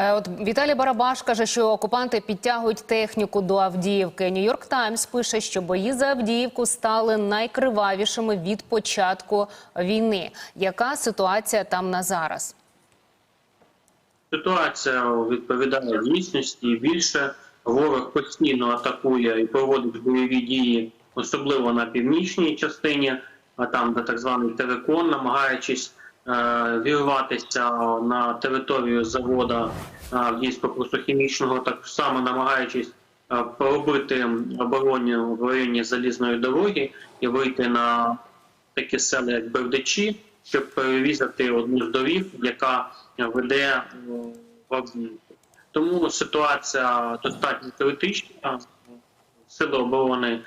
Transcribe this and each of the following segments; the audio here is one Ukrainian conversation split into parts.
Е, От Віталій Барабаш каже, що окупанти підтягують техніку до Авдіївки. Нью-Йорк Таймс пише, що бої за Авдіївку стали найкривавішими від початку війни. Яка ситуація там на зараз? Ситуація відповідає дійсності. Більше ворог постійно атакує і проводить бойові дії, особливо на північній частині, а там, де так званий Терекон, намагаючись вірватися на територію завода Авдіївсько-Прусохімічного, так само намагаючись е, пробити обороню в районі залізної дороги і вийти на такі села, як Бердичі, щоб перерізати одну з доріг, яка веде е, в Авдіївку. Тому ситуація достатньо критична. Сили оборони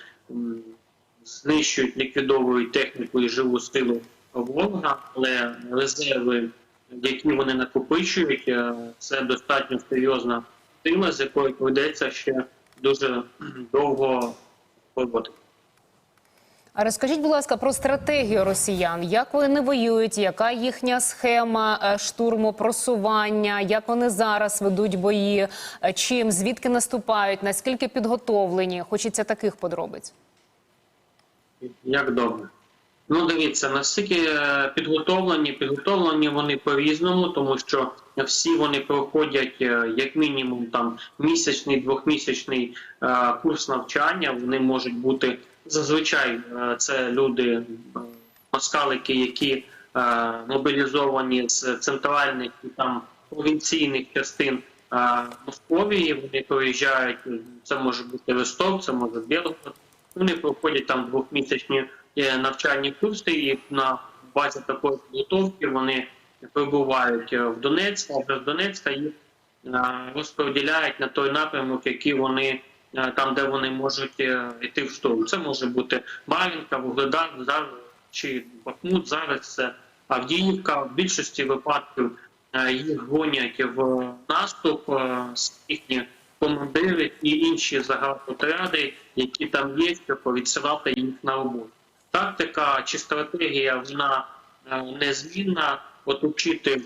знищують, ліквідовують техніку і живу силу ворога, але резерви, які вони накопичують, е, це достатньо серйозна сила, з якою доведеться ще дуже довго боротися. А розкажіть, будь ласка, про стратегію росіян. Як вони воюють? Яка їхня схема е, штурму, просування? Як вони зараз ведуть бої? Е, Чим звідки наступають? Наскільки підготовлені? Хочеться таких подробиць. Як добре. Ну, дивіться, наскільки е, підготовлені, підготовлені вони по-різному, тому що всі вони проходять е, як мінімум там місячний, двохмісячний е, курс навчання. Вони можуть бути зазвичай це люди, москалики, які мобілізовані з центральних і там провінційних частин Московії. Вони проїжджають. Це може бути Ростов, це може Білгород. Вони проходять там двохмісячні навчальні курси, і на базі такої підготовки вони прибувають е, в Донецьк, а з Донецька їх е, розподіляють на той напрямок, який вони е, там, де вони можуть е, йти в штурм. Це може бути Мар'їнка, Вугледар, чи Бахмут. Зараз це Авдіївка. В більшості випадків е, їх гонять в наступ е, з їхні командири і інші загальнотряди, які там є, щоб відсилати їх на роботу. Тактика чи стратегія вона е, незмінна, оточити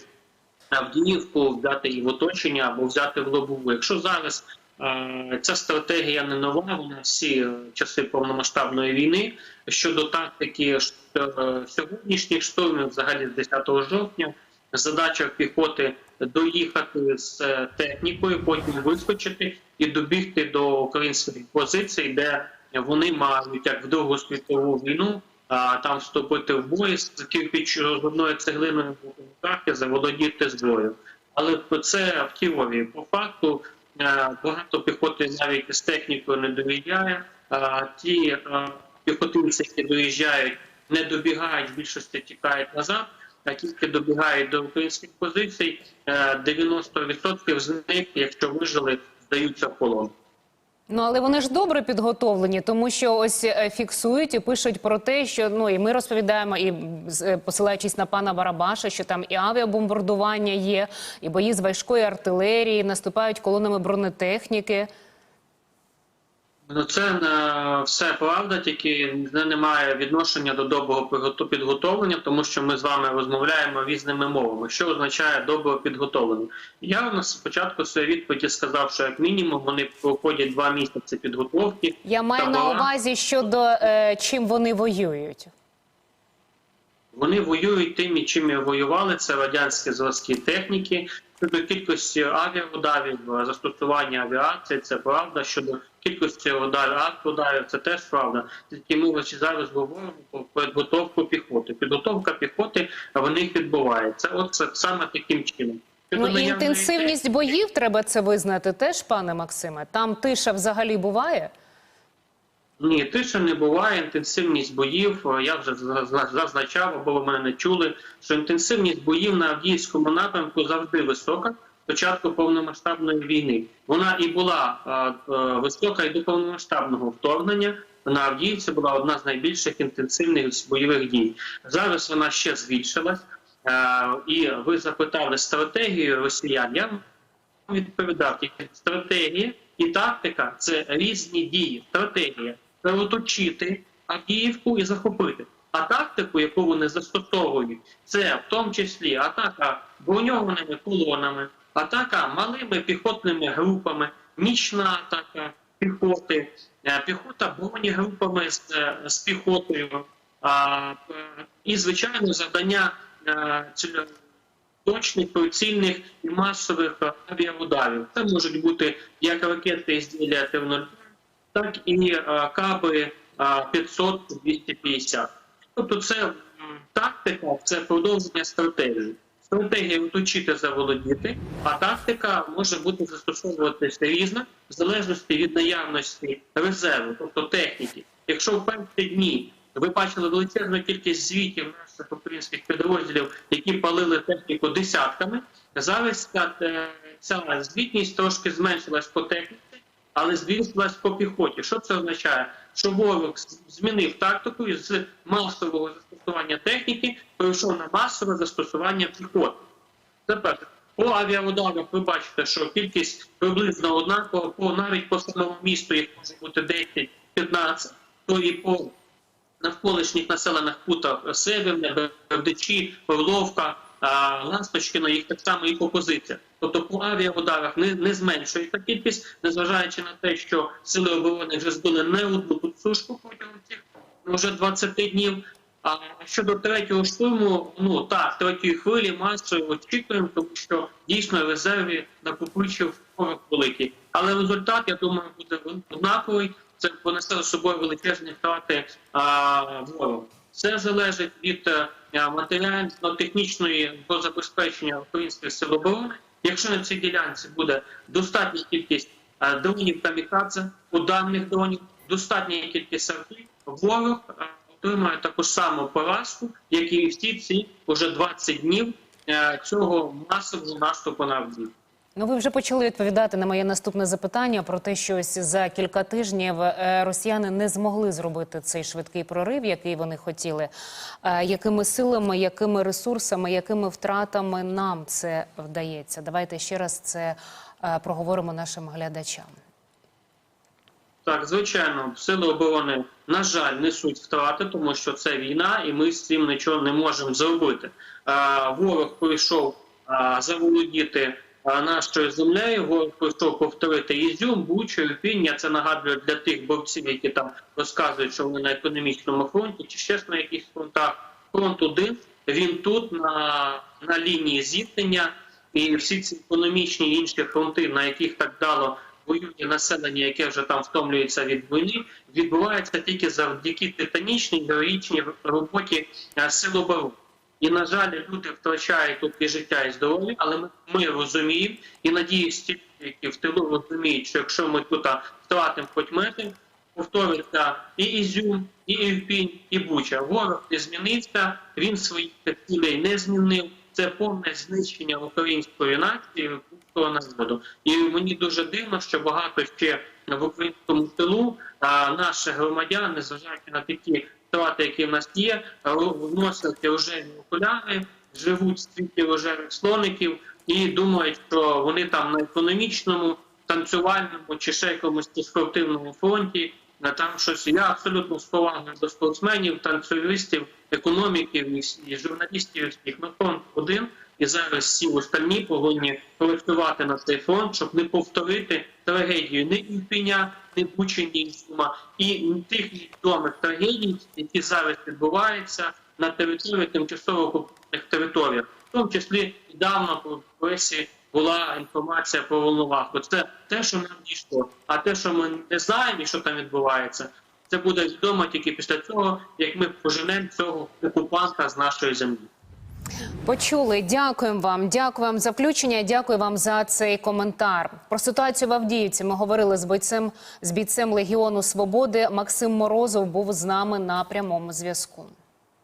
Авдіївку, взяти її в оточення або взяти в лобову. Якщо зараз е, ця стратегія не нова, вона всі е, часи повномасштабної війни щодо тактики е, сьогоднішніх штурмів, взагалі з 10 жовтня, задача піхоти доїхати з е, технікою, потім вискочити і добігти до українських позицій, де вони мають як в Другу світову війну а, там вступити в бой з кирпіч одною цеглиною в руках і заволодіти зброєю. Але це в теорії. По факту е, багато піхоти навіть з технікою не доїжджає. А Ті е, піхотинці, які доїжджають, не добігають, більшості тікають назад. А тільки добігають до українських позицій, е, 90% з них, якщо вижили, здаються в полон. Ну але вони ж добре підготовлені, тому що ось е, фіксують і пишуть про те, що ну і ми розповідаємо, і з- е, посилаючись на пана Барабаша, що там і авіабомбардування є, і бої з важкої артилерії, наступають колонами бронетехніки. Ну, це е, все правда, тільки це не має відношення до доброго підготовлення, тому що ми з вами розмовляємо різними мовами. Що означає добро підготовлення? Я на спочатку своєї відповіді сказав, що як мінімум вони проходять два місяці підготовки. Я маю на табора. увазі щодо е, чим вони воюють. Вони воюють тим, чим і воювали. Це радянські зразки техніки. Щодо кількості авіаударів, застосування авіації, це правда. Щодо кількості ударів, артударів, це теж правда. Тільки ми зараз говоримо про підготовку піхоти. Підготовка піхоти в них відбувається. От це саме таким чином. Щодо Ну і інтенсивність боїв треба це визнати теж, пане Максиме. Там тиша взагалі буває. Ні, тиша не буває. Інтенсивність боїв. е, Я вже зазна- зазначав, або ви мене не чули, що інтенсивність боїв на Авдіївському напрямку завжди висока. Початку повномасштабної війни вона і була е, е, висока і до повномасштабного вторгнення. На Авдіївці була одна з найбільших інтенсивних бойових дій. Зараз вона ще збільшилась. І ви запитали стратегію росіян. Я відповідав тільки стратегія і тактика це різні дії. Стратегія це оточити Авдіївку і захопити. А тактику, яку вони застосовують, це в тому числі атака броньованими колонами, Атака малими піхотними групами, нічна атака піхоти, е, піхота бронегрупами з, е, з піхотою. А, і, звичайно, завдання е, точних, прицільних і масових авіаударів. Це можуть бути як ракети з Тив-02, так і е, каби е, 500-250. Тобто це тактика, це продовження стратегії. Стратегія оточити заволодіти, а тактика може бути застосовуватися різна в залежності від наявності резерву, тобто техніки. Якщо в перші дні ви бачили величезну кількість звітів наших українських підрозділів, які палили техніку десятками, зараз ця, е, ця звітність трошки зменшилась по техніці, але збільшилась по піхоті. Що це означає? Що ворог змінив тактику і з масового застосування техніки перейшов на масове застосування піхоти. Це перше. По авіаударах ви бачите, що кількість приблизно однакова, по навіть по самому місту їх може бути 10-15, то і по навколишніх населених путах Северне, Бердичі, Орловка, а, Ласточкіно, їх так само і по позиціях. Тобто по авіаударах не, не зменшується кількість, незважаючи на те, що сили оборони вже збили не одну тут сушку протягом цих ну, вже 20 днів. А щодо третього штурму, ну так, третьої хвилі масою очікуємо, тому що дійсно резерві накопичив ворог великий. Але результат, я думаю, буде однаковий. Це понесе за собою величезні втрати ворогу. Це залежить від е, матеріально-технічної забезпечення українських сил оборони. Якщо на цій ділянці буде достатня кількість е, дронів камікадзе, ударних дронів, достатня кількість артилерії, ворог е, отримає таку саму поразку, як і всі ці вже 20 днів е, цього масового наступу на Авдіївку. Ну, ви вже почали відповідати на моє наступне запитання про те, що ось за кілька тижнів е, росіяни не змогли зробити цей швидкий прорив, який вони хотіли. Е, Якими силами, якими ресурсами, якими втратами нам це вдається? Давайте ще раз це е, проговоримо нашим глядачам. Так, звичайно, сили оборони, на жаль, несуть втрати, тому що це війна, і ми з цим нічого не можемо зробити. Ворог прийшов заволодіти нашою землею, прийшов повторити Ізюм, Бучу, Ірпінь. Це нагадую для тих борців, які там розказують, що вони на економічному фронті, чи ще ж на якихось фронтах. Фронт один, він тут, на, на лінії зіткнення, і всі ці економічні інші фронти, на яких так дало воює населення, яке вже там втомлюється від війни, відбувається тільки завдяки титанічній героїчній роботі е, сил оборони. І на жаль, люди втрачають тут і життя, і здоров'я, але ми, ми розуміємо і надіюсь, ті, які в тилу розуміють, що якщо ми тут втратимо хоч метр, повториться і Ізюм, і Ірпінь, і Буча. Ворог не змінився, він своїх цілей не змінив. Це повне знищення української нації, українського народу. І мені дуже дивно, що багато ще в українському тилу а, наші громадяни, незважаючи на такі втрати, які в нас є, вносять рожеві окуляри, живуть в світі рожевих слоників і думають, що вони там на економічному, танцювальному чи ще якомусь спортивному фронті. Там щось я абсолютно з повагою до спортсменів, танцюристів, економіків і, журналістів. всіх. На фронт один, і зараз всі остальні повинні працювати на цей фронт, щоб не повторити трагедію ні Ірпіня, ні Бучі, ні Ізюма, і тих відомих трагедій, які зараз відбуваються на території тимчасово окупованих територіях, в тому числі недавно в пресі була інформація про Волноваху. Це те, що нам дійшло. А те, що ми не знаємо, що там відбувається, це буде відомо тільки після того, як ми поженемо цього окупанта з нашої землі. Почули. Дякуємо вам. Дякую вам за включення. Дякую вам за цей коментар. Про ситуацію в Авдіївці ми говорили з бойцем з бійцем Легіону Свободи. Максим Морозов був з нами на прямому зв'язку.